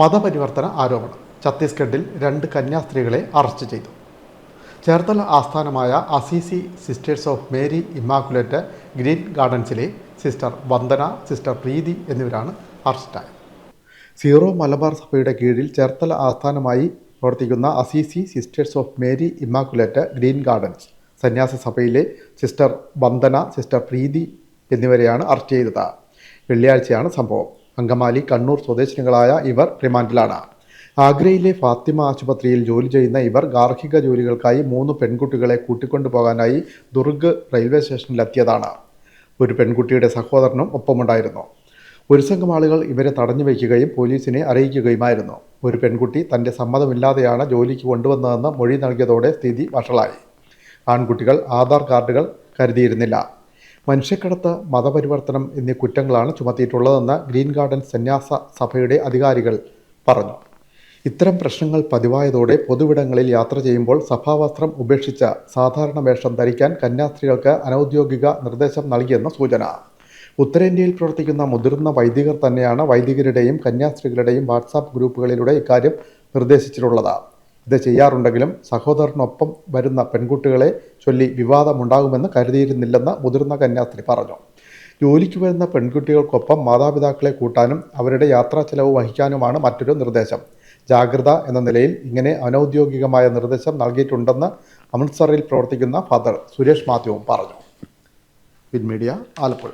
മതപരിവർത്തന ആരോപണം. ഛത്തീസ്ഗഡിൽ രണ്ട് കന്യാസ്ത്രീകളെ അറസ്റ്റ് ചെയ്തു. ചേർത്തല ആസ്ഥാനമായ Assisi sisters of Mary Immaculate green ഗാർഡൻസിലെ sister Vandana sister Preethi എന്നിവരാണ് അറസ്റ്റായത് സീറോ മലബാർ സഭയുടെ കീഴിൽ ചേർത്തല ആസ്ഥാനമായി പ്രവർത്തിക്കുന്ന Assisi sisters of Mary Immaculate green gardens സന്യാസ സഭയിലെ സിസ്റ്റർ വന്ദന സിസ്റ്റർ പ്രീതി എന്നിവരെയാണ് അറസ്റ്റ് ചെയ്തത്. വെള്ളിയാഴ്ചയാണ് സംഭവം. അങ്കമാലി കണ്ണൂർ സ്വദേശിനികളായ ഇവർ റിമാൻഡിലാണ്. ആഗ്രയിലെ ഫാത്തിമ ആശുപത്രിയിൽ ജോലി ചെയ്യുന്ന ഇവർ ഗാർഹിക ജോലികൾക്കായി മൂന്ന് പെൺകുട്ടികളെ കൂട്ടിക്കൊണ്ടുപോകാനായി ദുർഗ് റെയിൽവേ സ്റ്റേഷനിലെത്തിയതാണ്. ഒരു പെൺകുട്ടിയുടെ സഹോദരനും ഒപ്പമുണ്ടായിരുന്നു. ഒരു സംഘം ആളുകൾ ഇവരെ തടഞ്ഞു വയ്ക്കുകയും പോലീസിനെ അറിയിക്കുകയുമായിരുന്നു. ഒരു പെൺകുട്ടി തന്റെ സമ്മതമില്ലാതെയാണ് ജോലിക്ക് കൊണ്ടുവന്നതെന്ന് മൊഴി നൽകിയതോടെ സ്ഥിതി വഷളായി. ആൺകുട്ടികൾ ആധാർ കാർഡുകൾ കരുതിയിരുന്നില്ല. മനുഷ്യക്കടത്ത് മതപരിവർത്തനം എന്നീ കുറ്റങ്ങളാണ് ചുമത്തിയിട്ടുള്ളതെന്ന് ഗ്രീൻ ഗാർഡൻ സന്യാസ സഭയുടെ അധികാരികൾ പറഞ്ഞു. ഇത്തരം പ്രശ്നങ്ങൾ പതിവായതോടെ പൊതുവിടങ്ങളിൽ യാത്ര ചെയ്യുമ്പോൾ സഭാവസ്ത്രം ഉപേക്ഷിച്ച് സാധാരണ വേഷം ധരിക്കാൻ കന്യാസ്ത്രീകൾക്ക് അനൗദ്യോഗിക നിർദ്ദേശം നൽകിയെന്ന സൂചന. ഉത്തരേന്ത്യയിൽ പ്രവർത്തിക്കുന്ന മുതിർന്ന വൈദികർ തന്നെയാണ് വൈദികരുടെയും കന്യാസ്ത്രീകളുടെയും വാട്സാപ്പ് ഗ്രൂപ്പുകളിലൂടെ ഇക്കാര്യം നിർദ്ദേശിച്ചിട്ടുള്ളത്. ഇത് ചെയ്യാറുണ്ടെങ്കിലും സഹോദരനൊപ്പം വരുന്ന പെൺകുട്ടികളെ ചൊല്ലി വിവാദമുണ്ടാകുമെന്ന് കരുതിയിരുന്നില്ലെന്ന് മുതിർന്ന കന്യാസ്ത്രീ പറഞ്ഞു. ജോലിക്ക് വരുന്ന പെൺകുട്ടികൾക്കൊപ്പം മാതാപിതാക്കളെ കൂട്ടാനും അവരുടെ യാത്രാ ചെലവ് വഹിക്കാനുമാണ് മറ്റൊരു നിർദ്ദേശം. ജാഗ്രത എന്ന നിലയിൽ ഇങ്ങനെ അനൗദ്യോഗികമായ നിർദ്ദേശം നൽകിയിട്ടുണ്ടെന്ന് അമൃത്സറിൽ പ്രവർത്തിക്കുന്ന ഫാദർ സുരേഷ് മാത്യുവും പറഞ്ഞു. പിൻമീഡിയ ആലപ്പുഴ.